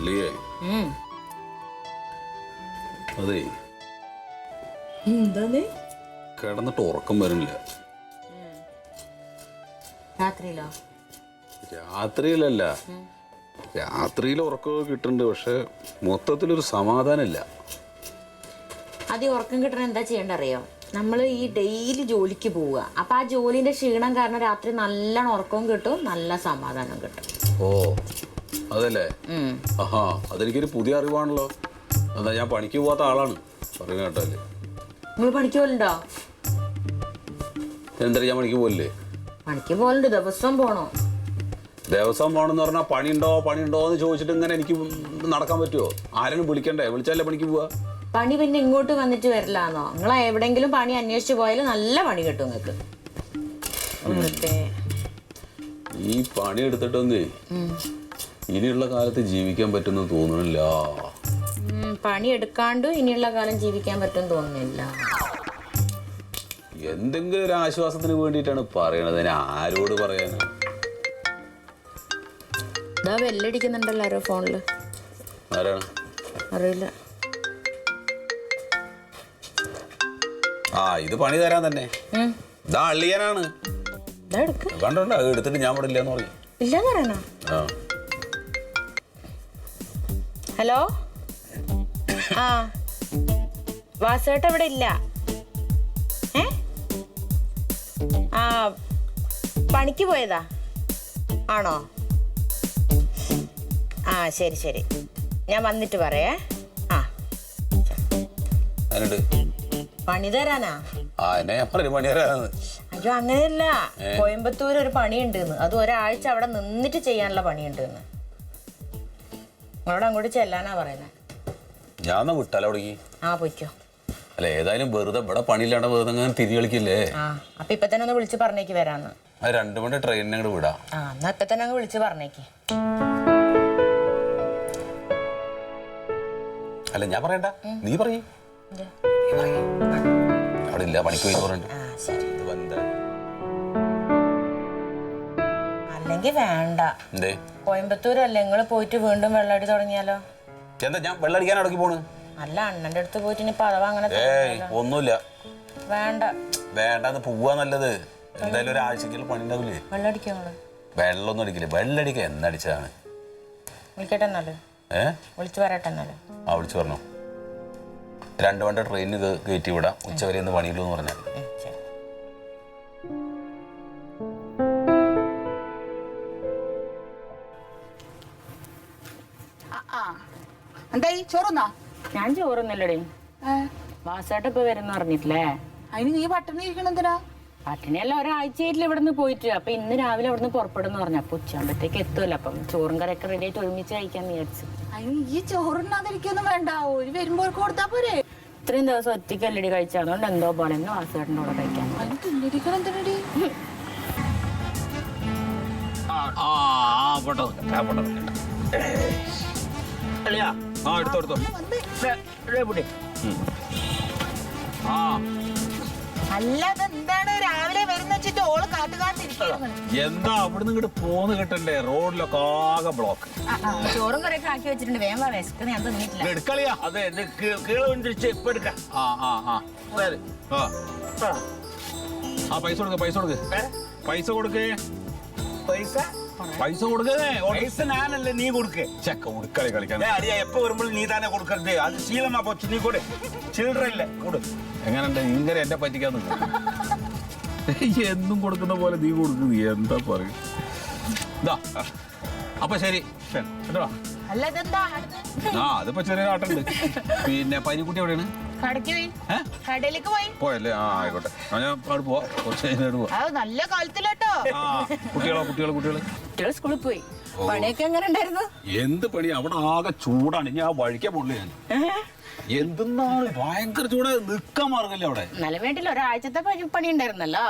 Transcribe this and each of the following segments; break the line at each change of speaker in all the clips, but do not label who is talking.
അല്ലേ. അതെ. കിടന്നിട്ട് ഉറക്കം വരുന്നില്ല.
രാത്രിയിലോ?
രാത്രിയിലല്ല. രാത്രിയിൽ ഉറക്കമൊക്കെ കിട്ടുന്നുണ്ട് പക്ഷെ മൊത്തത്തിലൊരു സമാധാനമില്ല.
അത് ഉറക്കം കിട്ടണ എന്താ ചെയ്യേണ്ട അറിയോ നമ്മൾ ഈ ഡെയിലി ജോലിക്ക് പോവുക. അപ്പൊ ആ ജോലിന്റെ ക്ഷീണം കാരണം രാത്രി നല്ലോണം ഉറക്കവും കിട്ടും നല്ല സമാധാനം കിട്ടും.
ഓ. അതല്ലേ. ആഹാ അതെനിക്കൊരു പുതിയ അറിവാണല്ലോ. എന്നാ ഞാൻ പണിക്ക് പോവാത്ത ആളാണ്. പറയുന്ന കേട്ടല്ലേ
നിങ്ങൾ പണിക്ക് പോലുണ്ടോ
എന്തായാലും ഞാൻ പണിക്ക് പോലില്ലേ
പണിക്ക് പോലുണ്ട് ദിവസം പോണോ?
ദിവസം പോകണമെന്ന് പറഞ്ഞാൽ പണിയുണ്ടോ പണിയുണ്ടോ എന്ന് ചോദിച്ചിട്ട് ഇങ്ങനെ എനിക്ക് നടക്കാൻ പറ്റുമോ ആരെങ്കിലും വിളിക്കണ്ടേ? വിളിച്ചാലേ പണിക്ക് പോവാ?
പണി പിന്നെ ഇങ്ങോട്ട് വന്നിട്ട് വരില്ലാന്നോ? നിങ്ങൾ എവിടെങ്കിലും പണി അന്വേഷിച്ച് പോയാലും നല്ല പണി കിട്ടും നിങ്ങൾക്ക്
ഈ പണി എടുത്തിട്ടൊന്നേ ഇനിയുള്ള കാലത്ത് ജീവിക്കാൻ പറ്റുമെന്ന് തോന്നുന്നില്ല.
പണിയെടുക്കാണ്ട് പണി എടുക്കാണ്ടും ഇനിയുള്ള കാലം ജീവിക്കാൻ പറ്റും തോന്നുന്നില്ല.
എന്തെങ്കിലും ഒരു ആശ്വാസത്തിന് വേണ്ടിയിട്ടാണ് പറയണത്. ഞാൻ ആരോട് പറയാനാ?
ഇതാ ബെല്ലടിക്കുന്നുണ്ടല്ലോ ആരോ ഫോണിൽ.
ആരാണ്?
അറിയില്ല.
ആ ഇത് പണി തരാൻ തന്നെ.
ഉം.
ഇതാ അള്ളിയനാണ്.
ഇതാ എടുക്ക്.
കണ്ടോണ്ട എടുത്തിട്ട് ഞാൻ ഇവിടെ ഇല്ലെന്ന് പറയും.
ഇല്ലെന്ന് പറയണോ?
ആ.
ഹലോ? ആ. വാസേട്ട അവിടെ ഇല്ല ഏ? ആ പണിക്ക് പോയതാ. ആണോ? ആ ശരി ശരി. ഞാൻ വന്നിട്ട് പറയേ ആ. പണി തരാനാ? അയ്യോ അങ്ങനെയല്ല. കോയമ്പത്തൂർ ഒരു പണിയുണ്ട് അത് ഒരാഴ്ച അവിടെ നിന്നിട്ട് ചെയ്യാനുള്ള പണിയുണ്ട് നിങ്ങളോട് അങ്ങോട്ട് ചെല്ലാനാ പറയുന്നത്
ഞാൻ വിട്ടാലോ അവിടേക്ക്
ആ പൊയ്ക്കോ.
അല്ല ഏതായാലും വെറുതെ ഇവിടെ പണിയില്ലാണ്ട് വെറുതെ അങ്ങനെ തിരി കളിക്കില്ലേ?
ആ അപ്പൊ ഇപ്പൊ തന്നെ ഒന്ന് വിളിച്ച് പറഞ്ഞേക്ക് വരാന്ന്.
അത് രണ്ടു മണി ട്രെയിനിനെ അങ്ങോട്ട് വിടാം.
ആ എന്നാ ഇപ്പൊ തന്നെ അങ്ങ് വിളിച്ച് പറഞ്ഞേക്ക്.
അല്ല ഞാൻ പറയണ്ട. നീ പറയ്? നീ പറയ്. അവിടെ ഇല്ല പണിക്ക് പോയി പറഞ്ഞു
ആ ശരി.
ഇത് വന്ത
അല്ലെങ്കിൽ വേണ്ട.
എന്തേ?
കോയമ്പത്തൂരല്ലേ നിങ്ങൾ പോയിട്ട് വീണ്ടും വെള്ളടി തുടങ്ങിയാലോ?
എന്താ ഞാൻ വെള്ളടിക്കാൻ ഇടയ്ക്ക് പോണ്?
അല്ല അണ്ണന്റെ അടുത്ത് പോയിട്ട് ഇനി പദവ അങ്ങനെ
ഏയ്? ഒന്നുമില്ല.
വേണ്ട.
വേണ്ടാന്ന് പോവാ നല്ലത്. എന്തായാലും ഒരാഴ്ചക്കുള്ള പണി ഉണ്ടാവില്ലേ?
വെള്ളടിക്കോ നിങ്ങൾ?
വെള്ളമൊന്നും അടിക്കില്ല. വെള്ളടിക്ക എന്നടിച്ചതാണ്.
വിളിക്കട്ടെ എന്നാൽ?
ഏ?
വിളിച്ചു പറയട്ടെ എന്നാൽ.
ആ വിളിച്ചു പറഞ്ഞു രണ്ട് വണ്ട ട്രെയിനിന് കയറ്റി വിടാം. ഉച്ചവരെ ഒന്ന് പണിയുള്ളൂ എന്ന് പറഞ്ഞാൽ
ആ എന്തായി ചോറുന്നാ
ഞാൻ ചോറൊന്നുമില്ലടി വാസായിട്ട് ഇപ്പൊ വരുന്ന പറഞ്ഞിട്ടില്ലേ
അതിന് നീ പട്ടിണി ഇരിക്കണെന്തിനാ
പട്ടിണിയല്ല ഒരാഴ്ചയായിട്ടില്ല ഇവിടുന്ന് പോയിട്ട് അപ്പൊ ഇന്ന് രാവിലെ അവിടെ നിന്ന് പുറപ്പെടുന്നു പറഞ്ഞു അപ്പൊ ഉച്ചയാകുമ്പത്തേക്ക് എത്തുമല്ലോ അപ്പം ചോറും കറിയൊക്കെ റെഡി ആയിട്ട് ഒരുമിച്ച് കഴിക്കാൻ വിചാരിച്ചു
അതിന് ഈ ചോറുണ്ണാതിരിക്കൊന്നും വേണ്ട ഒരു വരുമ്പോൾ കൊടുത്താ പോരെ
ഇത്രയും ദിവസം ഒറ്റയ്ക്കല്ലടി കഴിച്ചു അതുകൊണ്ട് എന്തോ പോലെ തന്നെ വാസേട്ടന്റെ കൂടെ കഴിക്കാൻ
അതിന് തിന്നിരിക്കണെന്തിനടി
ആ പോട്ടോ ആ പോട്ടോ ആ എടുത്തോ എടുത്തോ. ആ
അല്ലാതെ എന്താണ് രാവിലെ വരുന്ന വെച്ചിട്ട് ഓൾ
എന്താ അവിടുന്ന് ഇങ്ങോട്ട് പോന്ന് കിട്ടണ്ടേ? റോഡിലൊക്കെ ആകെ ബ്ലോക്ക്
ചോറും കറിയൊക്കെ ആക്കി വെച്ചിട്ടുണ്ട്. വേഗം വിശക്കുന്ന. ഞാൻ തിന്നിട്ടില്ല.
എടുക്കളിയാ
അതെ ഇപ്പൊ എടുക്കാം.
ആ ആ ആ.
അതെ.
ആ.
ആ.
ആ പൈസ കൊടുക്ക പൈസ കൊടുക്ക്. പൈസ കൊടുക്കേ.
പൈസ?
പൈസ കൊടുക്കണേ
പൈസ ഞാനല്ലേ നീ കൊടുക്കേ.
ചെക്ക ഉടുക്കളി കളിക്കാൻ.
ഏ, അടിയാ എപ്പോ വരുമ്പോൾ നീ തന്നെ കൊടുക്കരുത്. അത് ശീലമാ പോച്ചു നീ കൊടു. ചിൽഡ്രൻ ഇല്ല കൊടു.
എങ്ങനെയുണ്ട്? ഇങ്ങനെ എന്നെ പറ്റിക്കാൻ എന്നും കൊടുക്കുന്ന പോലെ നീ കൊടുക്കുന്നു. എന്താ പറയും ഇതാ അപ്പൊ ശരി. കേട്ടോ? ആ അതിപ്പോ ചെറിയ ആട്ടുണ്ട് പിന്നെ പനിക്കുട്ടി എവിടെയാണ്? പോയല്ലേ? ആ ആയിക്കോട്ടെ. ഞാൻ അവിടെ പോവാ. കുറച്ച് കഴിഞ്ഞിട്ട് പോവാ.
അത് നല്ല കാലത്തിലോട്ടോ.
കുട്ടികളോ കുട്ടികളോ കുട്ടികൾ?
കുട്ടികൾ സ്കൂളിൽ പോയി പണിയൊക്കെ എങ്ങനെ ഉണ്ടായിരുന്നു
എന്ത് പണി അവിടെ ആകെ ചൂടാണ് ഇനി ആ വഴിക്കാൻ പോണില്ല ഞാൻ എന്തെന്നാണ് ഭയങ്കര ചൂട് നിക്കാൻ മാർഗല്ലേ അവിടെ
നല്ല വേണ്ടില്ല ഒരാഴ്ചത്തെ പണി പണി ഉണ്ടായിരുന്നല്ലോ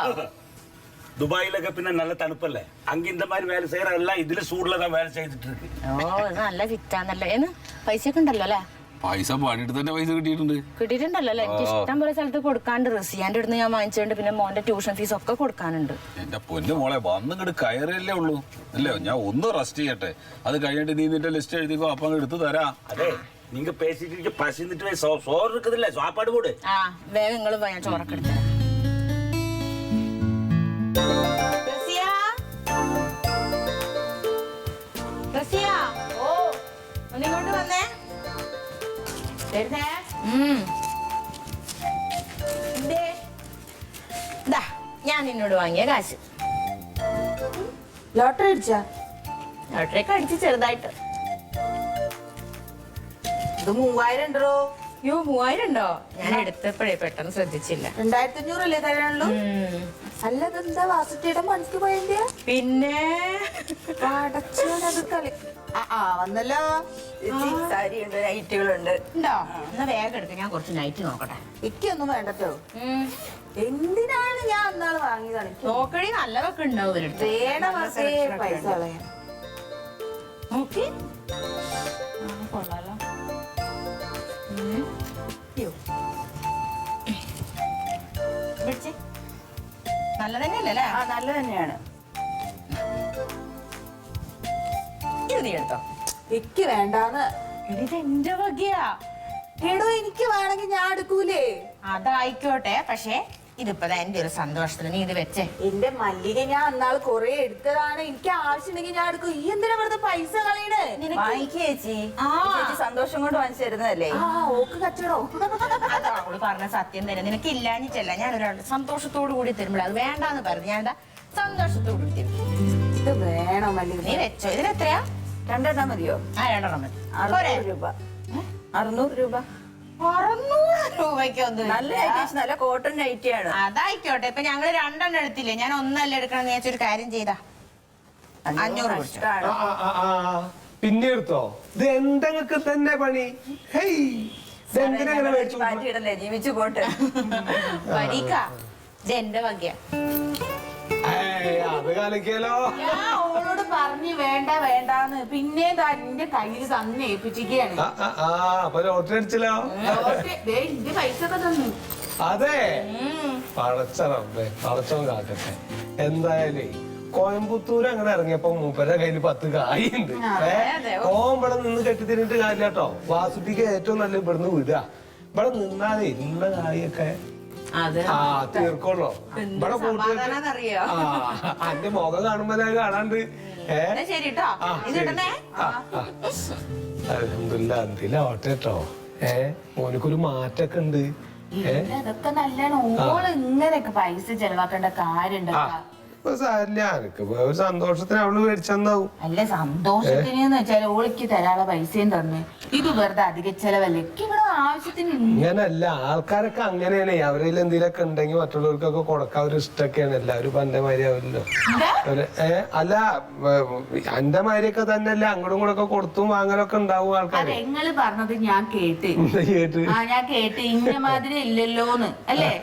துபாயிலக்க பின்ன நல்ல தணுப்பல்ல அங்க இந்த மாதிரி வேலை செய்யற எல்லாம் இதுல சூடுல தான் வேலை செய்துட்டு இருக்கு
ഓ ഇത് നല്ല ഫിറ്റാന്നല്ലോ എന്ന് പൈസ ഒക്കെ ഉണ്ടല്ലോ അല്ലേ
പൈസ പണിയെടുത്ത് തന്നെ പൈസ കിട്ടിയിട്ടുണ്ട്.
കിട്ടിയിട്ടുണ്ടല്ലോ അല്ലേ? എനിക്ക് ഇഷ്ടം പോലെ സ്ഥലത്ത് കൊടുക്കാണ്ട് റസിയാന്റെ അടുത്ത് ഞാൻ വാങ്ങിച്ചുണ്ട് പിന്നെ മോന്റെ ട്യൂഷൻ ഫീസ് ഒക്കെ കൊടുക്കാനുണ്ട്.
എന്റെ പൊന്നു മോളെ വന്ന് ഇങ്ങട് കയറിയല്ലേ ഉള്ളൂ. അല്ലേ? ഞാൻ ഒന്ന് റെസ്റ്റ് ചെയ്യട്ടെ. അത് കഴിഞ്ഞിട്ട് നീ നിന്റെ ലിസ്റ്റ് എഴുതിക്കോ അപ്പൊ എടുത്തു തരാ.
അതെ നിങ്ങൾ പേശിട്ട് പശിന്നിട്ട് സോറ് എടുക്കുന്നില്ലേ സാപ്പാട് കൂടെ
ആ വേഗം നിങ്ങൾ ചോറൊക്കെ എടുത്തരാം ഉം. ദേ. ഞാൻ നിന്നോട് വാങ്ങിയ കാശ്.
ലോട്ടറി അടിച്ച?
ലോട്ടറി ഒക്കെ അടിച്ച് ചെറുതായിട്ട്.
ഇത് മൂവായിരം ഉണ്ടോ?
അയ്യോ മൂവായിരം ഉണ്ടോ? ഞാൻ എടുത്തപ്പോഴേ പെട്ടെന്ന് ശ്രദ്ധിച്ചില്ല.
രണ്ടായിരത്തി അഞ്ഞൂറല്ലേ തരാനുള്ളൂ. അല്ല അതെന്താ വാസുട്ടിയുടെ മനസ്സിൽ പോയതിന്റെ
പിന്നെ
പടച്ചോനത് കളി. ആ വന്നല്ലോ.
സാരിയുണ്ട് നൈറ്റുകളുണ്ട്. ഉണ്ടോ? എന്നാ വേഗം എടുക്ക ഞാൻ കുറച്ച് നൈറ്റ് നോക്കട്ടെ.
ഇക്കൊന്നും വേണ്ടട്ടോ. എന്തിനാണ് ഞാൻ അന്നാൾ വാങ്ങിയതാണ്?
നോക്കണി നല്ലതൊക്കെ ഉണ്ടാവും ഒരിടത്ത്
വേണ വെറുതെ പൈസ കളയാൻ.
നോക്കി. ആ, കൊള്ളാലോ. ഉം. നല്ല തന്നെയല്ലേ അല്ലേ?
ആ നല്ല തന്നെയാണ്
ഇത് നീ എടുത്തോ
ഇക്ക് വേണ്ടാന്ന്.
എടി, ഇത് എന്റെ വകയാ.
എടോ എനിക്ക് വേണമെങ്കിൽ ഞാൻ എടുക്കൂലേ?
അതായിക്കോട്ടെ പക്ഷേ ഇതിപ്പോ എന്റെ ഒരു സന്തോഷത്തിന് നീ ഇത് വെച്ചേ.
എന്റെ മല്ലിക ഞാൻ അന്നാൾ കൊറേ എടുത്തതാണ്. എനിക്ക് ആവശ്യമുണ്ടെങ്കിൽ ഞാൻ എടുക്കും. ഈ എന്തിനാ വെറുതെ പൈസ കളയണേ?
വാങ്ങിക്കേച്ചി
ആ.
ചേച്ചി സന്തോഷം കൊണ്ട് വാങ്ങിച്ചു തരുന്നതല്ലേ
ആ ഓക്ക് കച്ചടോ
അവൾ പറഞ്ഞ സത്യം തന്നെ. നിനക്ക് ഇല്ലാഞ്ഞിട്ടല്ല ഞാൻ ഒരാളുടെ സന്തോഷത്തോടു കൂടി തരുമ്പോൾ അത് വേണ്ടാന്ന് പറഞ്ഞു. ഞാൻ എന്താ സന്തോഷത്തോടു കൂടി തരും.
ഇത് വേണം മല്ലിക.
നീ വെച്ചോ. ഇതിനെത്രയാ?
രണ്ടെണ്ണം മതിയോ?
ആ രണ്ടെണ്ണം മതി?
അറുന്നൂറ് രൂപ. അറുന്നൂറ് രൂപ.
അറുന്നൂറ്
നല്ല. നല്ല കോട്ടൺ നൈറ്റിയാണ്
അതായിക്കോട്ടെ. ഇപ്പൊ ഞങ്ങൾ രണ്ടെണ്ണം എടുത്തില്ലേ? ഞാൻ ഒന്നല്ല എടുക്കണം എന്ന് വിചാരിച്ചൊരു കാര്യം ചെയ്താ. അഞ്ഞൂറ് കൊടുത്തു.
ആ, ആ, ആ, ആ. പിന്നെ എടുത്തോ? ഇത് എന്തെങ്കിലും തന്നെ പണി? ഹേയ്. ഇതെന്തിനാ ഇങ്ങനെ മേടിച്ചു കൊടുക്കണെ?
മാറ്റിയിടല്ലേ ജീവിച്ചു പോട്ടെ.
പരീക്ക ഇത് എന്റെ വകയാ.
അത് കളിക്കലോ
ഞാൻ ഓളോട് പറഞ്ഞു വേണ്ട വേണ്ടാന്ന്. പിന്നെ എന്റെ കയ്യിൽ തന്നെ ഏൽപ്പിച്ചിരിക്കുകയാണ്
ആ, ആ, ആ അപ്പൊ ലോട്ടറി അടിച്ചല്ലോ?
ദേ എന്റെ പൈസ ഒക്കെ തന്നു.
അതെ? പടച്ചറമ്പേ പടച്ചോൻ കാക്കട്ടെ എന്തായാലേ കോയമ്പത്തൂർ അങ്ങനെ ഇറങ്ങിയപ്പോ മൂപ്പരെ കയ്യിൽ പത്ത് കായുണ്ട്. ഉണ്ട് ഓൻ ഇവിടെ നിന്ന് കെട്ടിത്തിരിട്ട് കാര്യമില്ല കേട്ടോ വാസുപ്പിക്ക് ഏറ്റവും നല്ല ഇവിടുന്ന് വിടുക ഇവിടെ നിന്നാലേ ഉള്ള കായൊക്കെ
അത്
ആ തീർക്കോളോ ഇവിടെ അന്റെ മുഖം കാണുമ്പോ ഞാൻ കാണാണ്ട് ഏ?
ശരി കേട്ടോ
ആ,
ഇത്
ശരി.
ഇടണേ.
ആ, ആ. അൽഹംദുലില്ലാ, എന്തിലാ ഓട്ടെ കേട്ടോ ഏ ഓനക്കൊരു മാറ്റൊക്കെ ഉണ്ട്. ഏ?
അതൊക്കെ നല്ലോണം. ഓൾ ഇങ്ങനെയൊക്കെ പൈസ ചെലവാക്കേണ്ട കാര്യം
ആ. ഇപ്പൊ സാരില്ല എനക്ക് ഒരു സന്തോഷത്തിന് അവൾ മേടിച്ചെന്നാവും.
അല്ല സന്തോഷത്തിന് വെച്ചാൽ ഓളിക്ക് തരാനുള്ള പൈസയും തന്നു. ഇത് വെറുതെ അധിക ചെലവല്ലേ? ഇവിടെ ആവശ്യത്തിന്.
ഇങ്ങനല്ല ആൾക്കാരൊക്കെ അങ്ങനെയാണ്. അവരിൽ എന്തെങ്കിലുമൊക്കെ ഉണ്ടെങ്കിൽ മറ്റുള്ളവർക്കൊക്കെ കൊടുക്കാൻ ഒരു ഇഷ്ടമൊക്കെയാണ്. എല്ലാവരും ഇപ്പൊ എന്റെ മാതിരി ആവില്ലോ. അല്ല എന്റെ മാതിരിയൊക്കെ തന്നെയല്ല അങ്ങോട്ടും കൂടെ ഒക്കെ കൊടുത്തും വാങ്ങലൊക്കെ ഉണ്ടാവും ആൾക്കാർ
നിങ്ങൾ പറഞ്ഞത് ഞാൻ കേട്ട്.
കേട്ട്.
ആ ഞാൻ കേട്ട്. ഇന്ന മാതിരി ഇല്ലല്ലോന്ന്. അല്ലേ?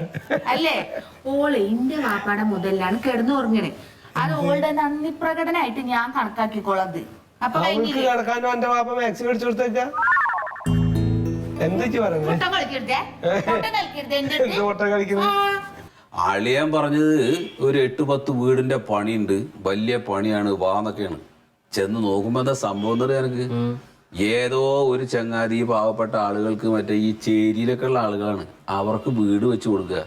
അല്ലേ? ഓൾ ഇന്റെ വാപ്പാടെ മുതലാണ് കിടന്നു ഉറങ്ങണേ അത് ഓൾഡ് നന്ദി പ്രകടനായിട്ട് ഞാൻ കണക്കാക്കിക്കോളത് അപ്പൊ
അവൾക്ക്
കഴിഞ്ഞില്ലേ?
കിടക്കാനോ എന്റെ പാപ്പ മാക്സി മേടിച്ചു കൊടുത്തേക്ക? എന്താ പറയുന്നത്
മുട്ട കളിക്കരുതേ മുട്ട കളിക്കരുതേ എന്റെ അടുത്ത്.
എന്ത് കളിക്കുന്നത്
അളിയാൻ പറഞ്ഞത് ഒരു എട്ട് പത്ത് വീടിന്റെ പണിയുണ്ട്. വലിയ പണിയാണ് വാന്നൊക്കെയാണ് ചെന്ന് നോക്കുമ്പോ എന്താ സംഭവം എനിക്ക് ഏതോ ഒരു ചങ്ങാതി പാവപ്പെട്ട ആളുകൾക്ക് മറ്റേ ഈ ചേരിയിലൊക്കെ ഉള്ള ആളുകളാണ്. അവർക്ക് വീട് വെച്ച് കൊടുക്കുക.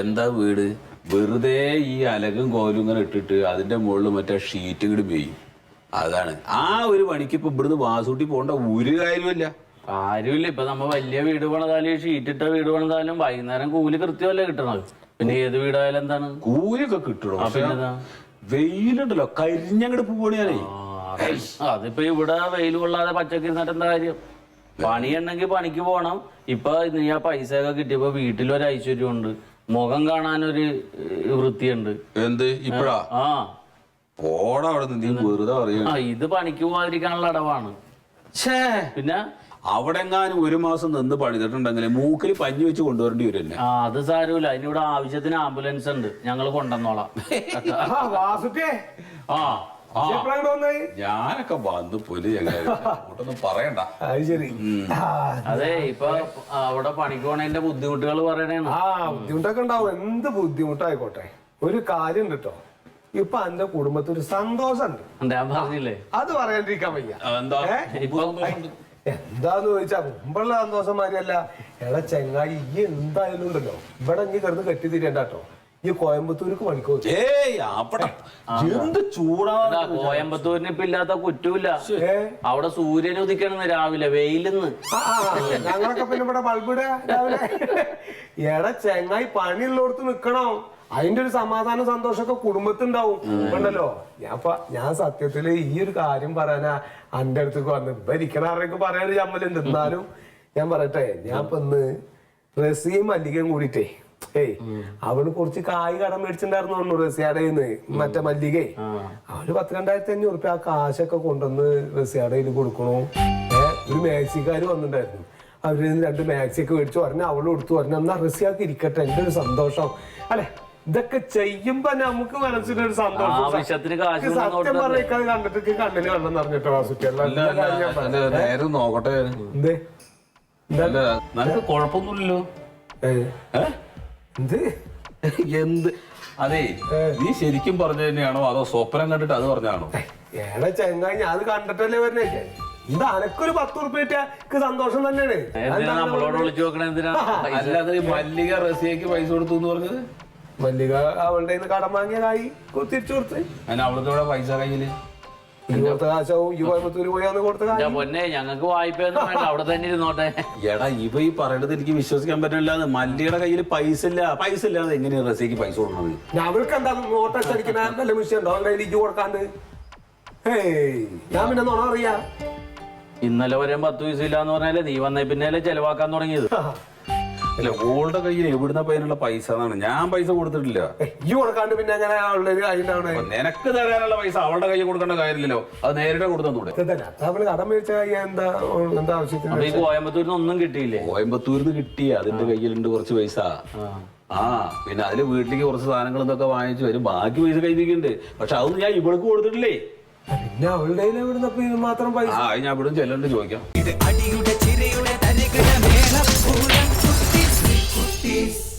എന്താ വീട്? വെറുതെ ഈ അലകും കോലും ഇങ്ങനെ ഇട്ടിട്ട് അതിന്റെ മുകളിൽ മറ്റേ ഷീറ്റ് ഇങ്ങോട്ട് പെയ്യും. അതാണ്. ആ ഒരു പണിക്ക് ഇപ്പൊ ഇവിടുന്ന് വാസൂട്ടി പോണ്ട ഒരു കാര്യമില്ല
കാര്യമില്ല. ഇപ്പൊ നമ്മ വലിയ വീട് പണിതാലും ഷീറ്റ് ഇട്ട വീട് പണിതാലും വൈകുന്നേരം കൂലി കൃത്യമല്ലേ കിട്ടണത്. പിന്നെ ഏത് വീടായാലും എന്താണ്?
കൂലിയൊക്കെ കിട്ടണം.
പിന്നെ പിന്നെന്താ?
വെയിലുണ്ടല്ലോ. കരിഞ്ഞങ്ങോട്ട്
പോണിയാലേ അതിപ്പോ ഇവിടെ വെയിൽ കൊള്ളാതെ പച്ചക്കരി ഇരുന്നിട്ട് എന്താ കാര്യം? പണിയുണ്ടെങ്കിൽ പണിക്ക് പോണം ഇപ്പൊ നീ ആ പൈസ ഒക്കെ കിട്ടിയപ്പോ വീട്ടിലൊരു ഐശ്വര്യമുണ്ട്. മുഖം കാണാനൊരു വൃത്തിയുണ്ട്.
എന്ത്? ഇപ്പഴാ?
ആ.
പോടാ അവിടെ നിന്ന് നീ വെറുതെ അറിയാം
ആ ഇത് പണിക്ക് പോകാതിരിക്കാനുള്ള അടവാണ്
ഛേ.
പിന്നെ?
അവിടെ എങ്ങാനും ഒരു മാസം നിന്ന് പണിതിട്ടുണ്ടെങ്കിൽ മൂക്കിൽ പഞ്ഞു വെച്ച് കൊണ്ടുവരേണ്ടി വരും
ആ അത് സാരമില്ല. അതിനിവിടെ ആവശ്യത്തിന് ആംബുലൻസ് ഉണ്ട്. ഞങ്ങൾ കൊണ്ടുവന്നോളാം.
ആ
ആ
ആ.
എപ്പോഴാണ്
ഞാനൊക്കെ വന്ന് പൊലി അങ്ങോട്ടൊന്നും പറയണ്ട.
അത് ശരി.
അതെ ഇപ്പൊ അവിടെ പണിക്ക് പോണതിന്റെ ബുദ്ധിമുട്ടുകൾ പറയണേന്ന്.
ആ ബുദ്ധിമുട്ടൊക്കെ ഉണ്ടാവും. എന്ത് ബുദ്ധിമുട്ടായിക്കോട്ടെ. ഒരു കാര്യം കേട്ടോ ഇപ്പൊ എന്റെ കുടുംബത്തിൽ ഒരു സന്തോഷമുണ്ട്
ഞാൻ പറഞ്ഞില്ലേ?
അത് പറയാണ്ടിരിക്കാൻ വയ്യ. എന്താന്ന് ചോദിച്ചാ മുമ്പുള്ള സന്തോഷം മാതിരിയല്ല എടാ ചെങ്ങായി ഈ എന്തായാലും ഉണ്ടല്ലോ. ഇവിടെ ഇനി കിടന്ന് കെട്ടി തിരിയണ്ട കേട്ടോ ഈ കോയമ്പത്തൂർക്ക് പണിക്കോ
ഏയ് ആപ്പട്ടെ എന്ത് ചൂടാ.
അതാ, കോയമ്പത്തൂരിന് ഇപ്പൊ ഇല്ലാത്ത
കുറ്റൂല
അവിടെ സൂര്യൻ ഉദിക്കണെന്ന് രാവിലെ വെയിലെന്ന്.
ഞങ്ങളൊക്കെ പിന്നെ ഇവിടെ ബൾബിടെ രാവിലെ. എടാ ചെങ്ങായി പണിയുള്ളടത്ത് നിക്കണം. അതിന്റെ ഒരു സമാധാന സന്തോഷമൊക്കെ കുടുംബത്തുണ്ടാവും ഉണ്ടല്ലോ ഞാൻ ഞാൻ സത്യത്തിൽ ഈ ഒരു കാര്യം പറയാനാ അന്റെ അടുത്തേക്ക് വന്ന്. ഇപ്പൊ ഇരിക്കണാറൊക്കെ പറയാൻ ചമ്മലുണ്ട്. എന്നാലും ഞാൻ പറയട്ടെ ഞാൻ ഇപ്പൊ ഇന്ന് റസീം മല്ലികയും കൂടിയിട്ടേ ഏയ് അവൾ കുറച്ച് കായ് കടം മേടിച്ചിട്ടുണ്ടായിരുന്നു തോന്നുന്നു റസിയാടേന്ന് മറ്റേ മല്ലികേ. അവർ പത്ത് രണ്ടായിരത്തി അഞ്ഞൂറ് റുപ്യ ആ കാശൊക്കെ കൊണ്ടുവന്ന് റസിയാടയിൽ കൊടുക്കണു. ഒരു മാക്സിക്കാര് വന്നിട്ടുണ്ടായിരുന്നു. അവർ രണ്ട് മാക്സി ഒക്കെ മേടിച്ചു. പറഞ്ഞ അവൾ കൊടുത്തു. പറഞ്ഞു എന്നാ റസിയാക്ക് ഇരിക്കട്ടെ. എന്റെ ഒരു സന്തോഷം. അല്ലെ? ഇതൊക്കെ ചെയ്യുമ്പോ നമുക്ക് മനസ്സിലൊരു സന്തോഷം. സത്യം പറഞ്ഞ കണ്ടിട്ട് കണ്ണിന്
കണ്ടെന്ന്
പറഞ്ഞിട്ടോ
നേരെ നോക്കട്ടെ.
എന്തേ?
നിനക്ക് കുഴപ്പമൊന്നുമില്ലല്ലോ.
ഏഹ്
ഏ?
എന്ത്?
എന്ത്? അതെ നീ ശരിക്കും പറഞ്ഞു തന്നെയാണോ? അതോ സ്വപ്നം കണ്ടിട്ട് അത് പറഞ്ഞാണോ
ഏടാ ചെങ്ങാഞ്ഞ ഞാൻ അത് കണ്ടിട്ടല്ലേ വരണേ. ഇത് അനക്കൊരു പത്ത് ഉറുപ്പിക്ക് സന്തോഷം തന്നെയാണ്.
എന്തിനാ നമ്മളോട് വിളിച്ചു നോക്കണേ എന്തിനാ? പൈസ
അല്ലാതെ ഈ മല്ലിക റസിയക്ക് പൈസ കൊടുത്തു എന്ന് പറഞ്ഞത്?
മല്ലിക അവളുടെ കടം വാങ്ങിയതായി. തിരിച്ചു കൊടുത്ത്.
അതിന് അവിടുത്തെ പൈസ
കയ്യിൽ? കൊടുത്ത കാശാവും ഈ കോയമ്പത്തൂര് പോയി അന്ന് കൊടുത്ത കാശ്.
എന്റെ പൊന്നെ ഞങ്ങക്ക് വായ്പയൊന്നും വേണ്ട. അവിടെ തന്നെ ഇരുന്നോട്ടെ.
എടാ ഇവ ഈ പറയണത് എനിക്ക് വിശ്വസിക്കാൻ പറ്റില്ല മല്ലിയുടെ കയ്യിൽ പൈസ ഇല്ല. പൈസ ഇല്ലാതെ എങ്ങനെയാണ് റസിക്ക് പൈസ കൊടുക്കുന്നത്
ഞാൻ അവൾക്ക് എന്താ നോട്ടടിച്ചടിക്കണ നല്ല കൊടുക്കാണ്ട്. ഹേയ് ഞാൻ പിന്നെ നോണ അറിയാ
ഇന്നലെ വരെ പത്ത് പൈസ ഇല്ലാന്ന് പറഞ്ഞാലേ നീ വന്നേ പിന്നെ ചെലവാക്കാൻ തുടങ്ങിയത്.
അല്ല ഓളുടെ കയ്യിൽ എവിടുന്ന പയ്യനുള്ള പൈസ എന്നാണ്. ഞാൻ പൈസ കൊടുത്തിട്ടില്ല.
ഈ കൊടുക്കാണ്ട് പിന്നെ അങ്ങനെ അതിന്റെ
നിനക്ക് തരാനുള്ള പൈസ അവളുടെ കയ്യിൽ കൊടുക്കേണ്ട കാര്യമില്ലല്ലോ. അത് നേരിട്ട് കൊടുത്തൂടെ
അവൾ കടം മേടിച്ച എന്താ എന്താ ആവശ്യത്തിന്
ഈ കോയമ്പത്തൂരിന് ഒന്നും കിട്ടിയില്ലേ?
കോയമ്പത്തൂരിന്ന് കിട്ടി അതിന്റെ കയ്യിലുണ്ട് കുറച്ച് പൈസ. ആ. പിന്നെ അതിൽ വീട്ടിലേക്ക് കുറച്ച് സാധനങ്ങൾ ഇതൊക്കെ വാങ്ങിച്ചു. വരും ബാക്കി പൈസ കയ്യിലുണ്ട് പക്ഷെ അതൊന്നും ഞാൻ ഇവൾക്ക് കൊടുത്തിട്ടില്ലേ?
പിന്നെ അവളുടെ മാത്രം പൈസ?
ആ ഞാൻ ഇവിടെ ചെല്ലണ്ട് ചോദിക്കാം.
ഇത് അടിയുടെ ചിരയുടെ തരികിട മേളപ്പൂരം. peace.